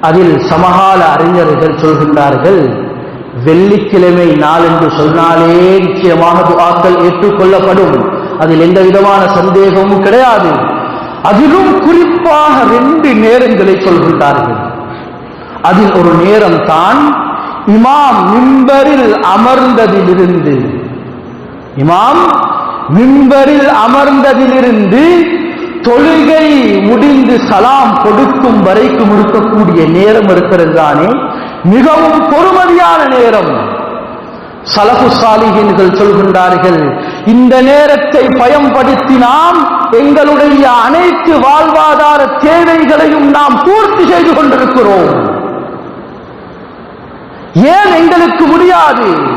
அதில் சமகால அறிஞர்கள் சொல்கின்றார்கள் வெள்ளிக்கிழமை நாள் என்று சொன்னாலே நிச்சயமாக துவாக்கள் ஏற்றுக்கொள்ளப்படும். அதில் எந்த விதமான சந்தேகமும் கிடையாது. அதிலும் குறிப்பாக ரெண்டு நேரங்களை சொல்கின்றார்கள். அதில் ஒரு நேரம் தான் இமாம் மிம்பரில் அமர்ந்ததிலிருந்து இமாம் மிம்பரில் அமர்ந்ததிலிருந்து தொழுகை முடிந்து சலாம் கொடுக்கும் வரைக்கும் இருக்கக்கூடிய நேரம் இருக்கிறது தானே? மிகவும் பொறுமதியான நேரம். சலகு சாலிகின்கள் சொல்கின்றார்கள் இந்த நேரத்தை பயன்படுத்தி நாம் எங்களுடைய அனைத்து வாழ்வாதார தேவைகளையும் நாம் பூர்த்தி செய்து கொண்டிருக்கிறோம். ஏன் எங்களுக்கு முடியாது?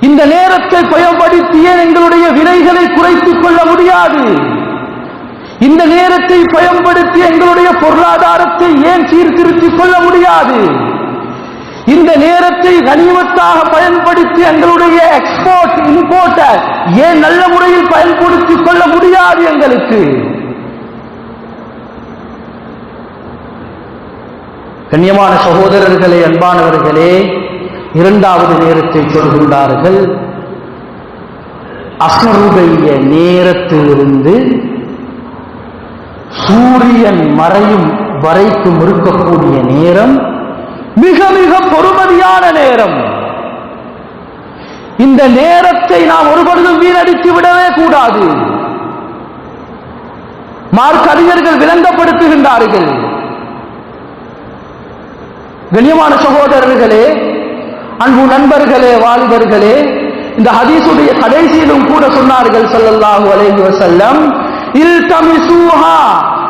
இந்த நேரத்தை பயன்படுத்தி ஏன் எங்களுடைய விலைகளை குறைத்துக் கொள்ள முடியாது? இந்த நேரத்தை பயன்படுத்தி எங்களுடைய பொருளாதாரத்தை ஏன் சீர்திருத்திக் கொள்ள முடியாது? இந்த நேரத்தை கனிமத்தாக பயன்படுத்தி எங்களுடைய எக்ஸ்போர்ட் இம்போர்ட்டை ஏன் நல்ல முறையில் பயன்படுத்திக் கொள்ள முடியாது எங்களுக்கு? கண்ணியமான சகோதரர்களே அன்பானவர்களே இரண்டாவது நேரத்தை சொல்கின்றார்கள். அசருடைய நேரத்திலிருந்து சூரியன் மறையும் வரைக்கும் இருக்கக்கூடிய நேரம் மிக மிக பொறுமதியான நேரம். இந்த நேரத்தை நாம் ஒருபொழுதும் வீணடித்து விடவே கூடாது. மார்க் அறிஞர்கள் விளங்கப்படுத்துகின்றார்கள். கண்ணியமான சகோதரர்களே அன்பு நண்பர்களே வாலிபர்களே இந்த ஹதீசுடைய கடைசியிலும் கூட சொன்னார்கள் ஸல்லல்லாஹு அலைஹி செல்லம் இல்தமிசூஹா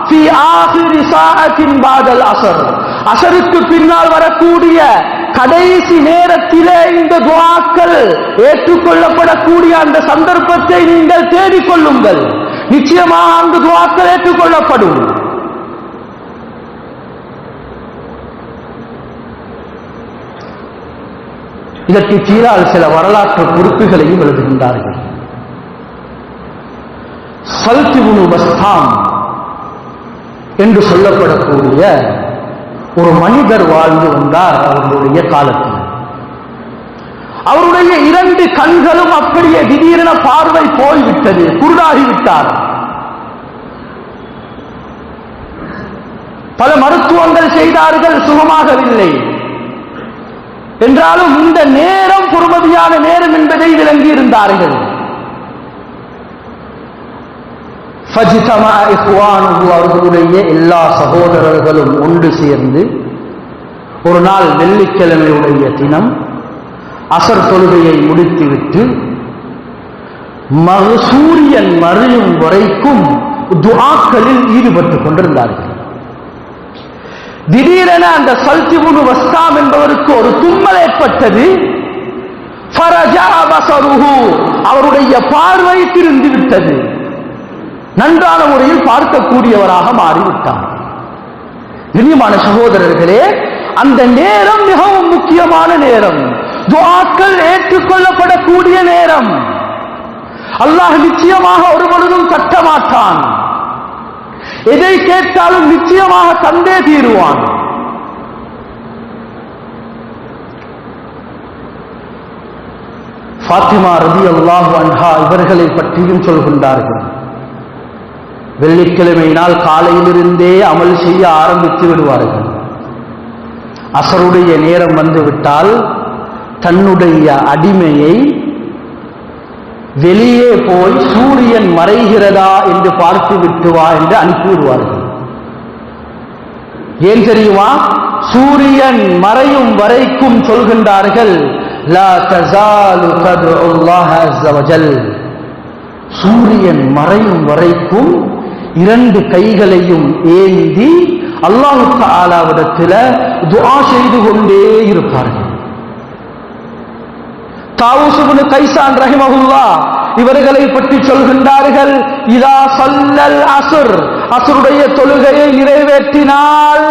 ஃபி ஆகிரி சாஅத்தின் பாதல் அசர் அசருக்கு பின்னால் வரக்கூடிய கடைசி நேரத்திலே இந்த துவாக்கள் ஏற்றுக்கொள்ளப்படக்கூடிய அந்த சந்தர்ப்பத்தை நீங்கள் தேடிக் கொள்ளுங்கள் நிச்சயமாக அங்கு துவாக்கள் ஏற்றுக்கொள்ளப்படும் இதற்கு கீழால் சில வரலாற்று குறிப்புகளையும் எழுதுகின்றார்கள் சல்திபுனு பஸ்தாம் என்று சொல்லப்படக்கூடிய ஒரு மனிதர் வாழ்ந்து வந்தார் அவர்களுடைய காலத்தில். அவருடைய இரண்டு கண்களும் அப்படியே திடீரென பார்வை போய்விட்டது குருடாகிவிட்டார். பல மருத்துவங்கள் செய்தார்கள் சுகமாகவில்லை. என்றாலும் இந்த நேரம் பொறுமதியான நேரம் என்பதை விளங்கி இருந்தார்கள் அவர்களுடைய எல்லா சகோதரர்களும் ஒன்று சேர்ந்து ஒரு நாள் வெள்ளிக்கிழமையுடைய தினம் அசர் தொழுகையை முடித்துவிட்டு மறு சூரியன் மறையும் வரைக்கும் துஆக்களில் ஈடுபட்டுக் கொண்டிருந்தார்கள். திடீரென அந்த சல்திபுனு வஸ்தாம் என்பவருக்கு ஒரு தும்மல் ஏற்பட்டது. ஃபரஜா அவருடைய பார்வை திருந்து விட்டது நன்றான முறையில் பார்க்கக்கூடியவராக மாறிவிட்டார். இனியமான சகோதரர்களே அந்த நேரம் மிகவும் முக்கியமான நேரம். துவாக்கள் ஏற்றுக்கொள்ளப்படக்கூடிய நேரம். அல்லாஹ் நிச்சயமாக ஒரு பொழுதும் தட்ட மாட்டான் எதை கேட்டாலும் நிச்சயமாக தந்தே தீருவான். ஃபாத்திமா ரதி அல்லாஹ் அன்ஹா இவர்களை பற்றியும் சொல்கின்றார்கள். வெள்ளிக்கிழமையினால் காலையிலிருந்தே அமல் செய்ய ஆரம்பித்து விடுவார்கள். அசருடைய நேரம் வந்துவிட்டால் தன்னுடைய அடிமையை வெளியே போய் சூரியன் மறைகிறதா என்று பார்த்து விட்டு வா என்று அனுப்பிவிடுவார்கள் ஏன் தெரியுமா? சூரியன் மறையும் வரைக்கும் சொல்கின்றார்கள் சூரியன் மறையும் வரைக்கும் இரண்டு கைகளையும் ஏந்தி அல்லாஹு தஆலாவிடத்தில் துவா செய்து கொண்டே இருப்பார்கள். தாவூசுபுனு கைசான் ரஹிமஹுல்லா இவர்களை பற்றி சொல்கின்றார்கள் இதா சல்லல் அசுர். அசுருடைய தொழுகையை நிறைவேற்றினால்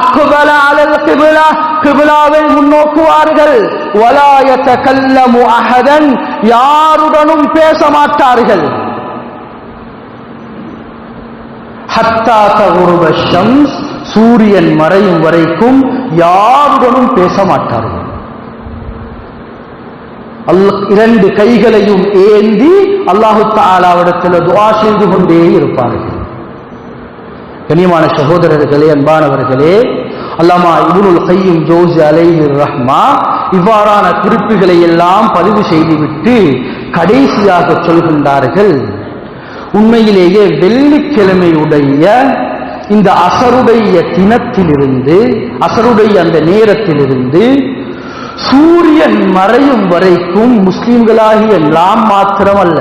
அக்குபல அலல் கிபிலா கிபிலாவை முன்னோக்குவார்கள். வலாயத்த கல்லமு அஹதன். யாருடனும் பேச மாட்டார்கள். சூரியன் மறையும் வரைக்கும் யாருடனும் பேச மாட்டார்கள் இரண்டு கைகளையும் ஏந்தி அல்லாஹு தாலாவிடத்தில் துவா செய்து கொண்டே இருப்பார்கள். கனியமான சகோதரர்களே அன்பானவர்களே அல்லாமா இபுனுல் கையும் ஜோசி அலை ரஹ்மா இவ்வாறான குறிப்புகளை எல்லாம் பதிவு செய்துவிட்டு கடைசியாக சொல்கின்றார்கள் உண்மையிலேயே வெள்ளிக்கிழமையுடைய இந்த அசருடைய தினத்திலிருந்து அசருடைய அந்த நேரத்திலிருந்து சூரியன் மறையும் வரைக்கும் முஸ்லிம்களாகிய நாம் மாத்திரமல்ல.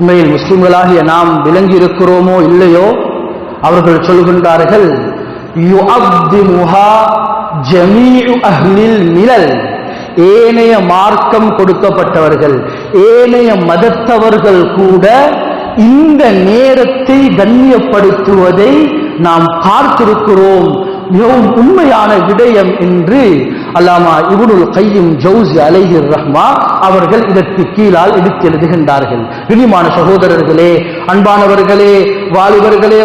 உண்மையில் முஸ்லிம்களாகிய நாம் விளங்கி இருக்கிறோமோ இல்லையோ? அவர்கள் சொல்கின்றார்கள் நிழல் ஏனைய மார்க்கம் கொடுக்கப்பட்டவர்கள் ஏனைய மதத்தவர்கள் கூட இந்த நேரத்தை கண்ணியப்படுத்துவதை நாம் பார்த்திருக்கிறோம். மிகவும் உண்மையான விடயம் என்று அல்லாமா இபுனுல் கையும் ஜவுசி அலைஹிர் ரஹ்மா அவர்கள் இதற்கு கீழால் எடுத்து எழுதுகின்றார்கள். இனிமான சகோதரர்களே அன்பானவர்களே வாலிபர்களே